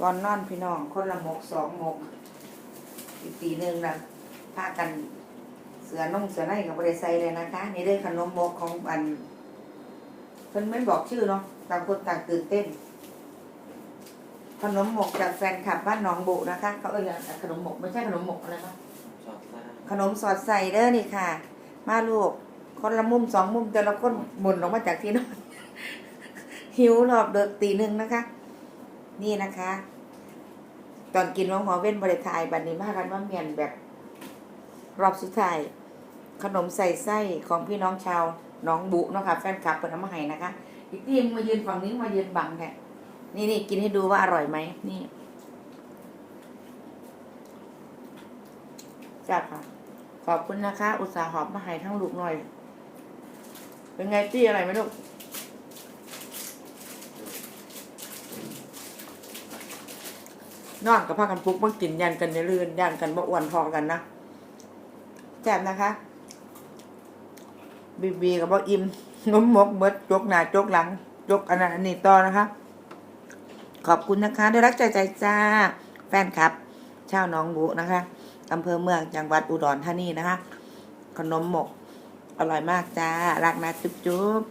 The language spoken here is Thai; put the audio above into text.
ก่อนนอนพี่น้อง คนละหมกสองหมก อีกตีหนึ่งนะพากันเสือนุ่งเสือในกับบริใส่เลยนะคะ นี่เด้อขนมหมกของอันเพิ่นไม่บอกชื่อเนาะต่างคนต่างตื่นเต้น ขนมหมกจากแฟนคลับบ้านหนองบุนะคะเขาเอ่ยขนมหมกไม่ใช่ขนมหมกอะไรปะชอบมากขนมสอดใส่เด้อนี่ค่ะ มาลูกคนละมุมสองมุมแต่ละคนหมุนออกมาจากที่นอนหิวรอบเดิกตีหนึ่งนะคะ นี่นะคะ ตอนกินว่าหัวเว้นบริทายบัดนี้มากันว่าเมียนแบบ รอบสุดท้ายขนมใส่ไส้ของพี่น้องชาวน้องบุนะคะแฟนคลับเปิดน้ำมาให้นะคะอีกทีมมายืนฝั่งนี้มายืนบังแท้นี่นี่กินให้ดูว่าอร่อยไหมนี่จ้าค่ะ ขอบคุณนะคะ อุตสาหอบมาให้ทั้งลูกหน่อย เป็นไงจี้อะไรไหมลูก นอนกับพากันปุกมากินยันกันในลื่นยันกันบ่อ้วนพอกันนะแจ่มนะคะบีบีกับบ่อิ่มงมมกเบิดจกหน้าจกหลังจกอันนั้นอันนี้ต่อนะคะ ขอบคุณนะคะด้วยรักใจใจจ้า แฟนคลับชาวน้องบุนะคะอำเภอเมืองจังหวัดอุดรธานีนะคะ ขนมหมก อร่อยมากจ้า รักนะจุ๊บจุ๊บ